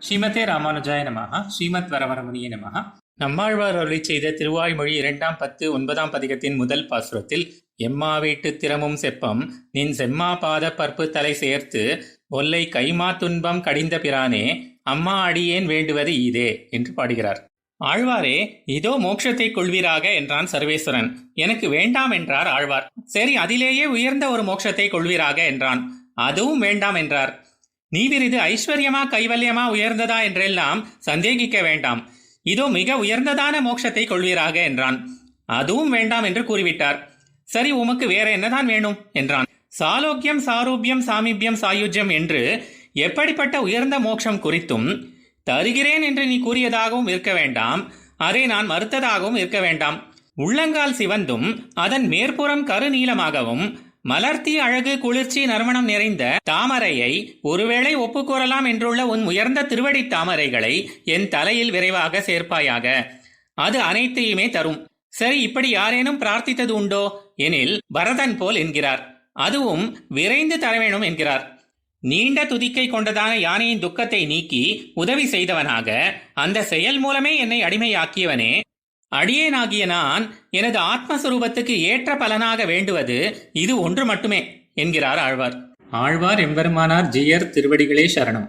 ஸ்ரீமதே ராமானுஜாய நமஹ ஸ்ரீமத் வரவரமுனிய நமஹ. நம்மாழ்வார் அருளை செய்த திருவாய்மொழி இரண்டாம் பத்து ஒன்பதாம் பதிகத்தின் முதல் பாசுரத்தில் எம்மா வீட்டு திறமும் செப்பம் நின் செம்மா பாத பற்பு தலை சேர்த்து ஒல்லை கைமா துன்பம் கடிந்த பிரானே அம்மா அடியேன் வேண்டுவது இதே என்று பாடுகிறார். ஆழ்வாரே இதோ மோட்சத்தை கொள்வீராக என்றான் சர்வேஸ்வரன். எனக்கு வேண்டாம் என்றார் ஆழ்வார். சரி அதிலேயே உயர்ந்த ஒரு மோட்சத்தை கொள்வீராக என்றான். அதுவும் வேண்டாம் என்றார். நீவிர் இது ஐஸ்வர்யமா கைவல்யமா உயர்ந்ததா என்றெல்லாம் சந்தேகிக்க வேண்டாம். இதோ மிக உயர்ந்ததான மோட்சத்தை கொள்வீராக என்றான். அதுவும் வேண்டாம் என்று கூறிவிட்டார். சரி உமக்கு வேற என்னதான் வேணும்? என்றான். சாலோக்கியம் சாரூபியம் சாமிபியம் சாயுஜ்யம் என்று எப்படிப்பட்ட உயர்ந்த மோட்சம் குறித்தும் தருகிறேன் என்று நீ கூறியதாகவும் இருக்க வேண்டாம். அதை நான் மறுத்ததாகவும் இருக்க வேண்டாம். உள்ளங்கால் சிவந்தும் அதன் மேற்புறம் கருநீளமாகவும் மலர்த்தி அழகு குளிர்ச்சி நறுமணம் நிறைந்த தாமரையை ஒருவேளை ஒப்புக்கூறலாம் என்றுள்ள உன் உயர்ந்த திருவடி தாமரைகளை என் தலையில் விரைவாக சேர்ப்பாயாக. அது அனைத்தையுமே தரும். சரி இப்படி யாரேனும் பிரார்த்தித்தது உண்டோ? எனில் பரதன் போல் என்கிறார். அதுவும் விரைந்து தர வேணும் என்கிறார். நீண்ட துதிக்கை கொண்டதான யானையின் துக்கத்தை நீக்கி உதவி செய்தவனாக அந்த செயல் மூலமே என்னை அடிமையாக்கியவனே. அடியேனாகிய நான் எனது ஆத்மஸ்வரூபத்துக்கு ஏற்ற பலனாக வேண்டுவது இது ஒன்று மட்டுமே என்கிறார் ஆழ்வார். ஆழ்வார் எம்பெருமானார் ஜியர் திருவடிகளே சரணம்.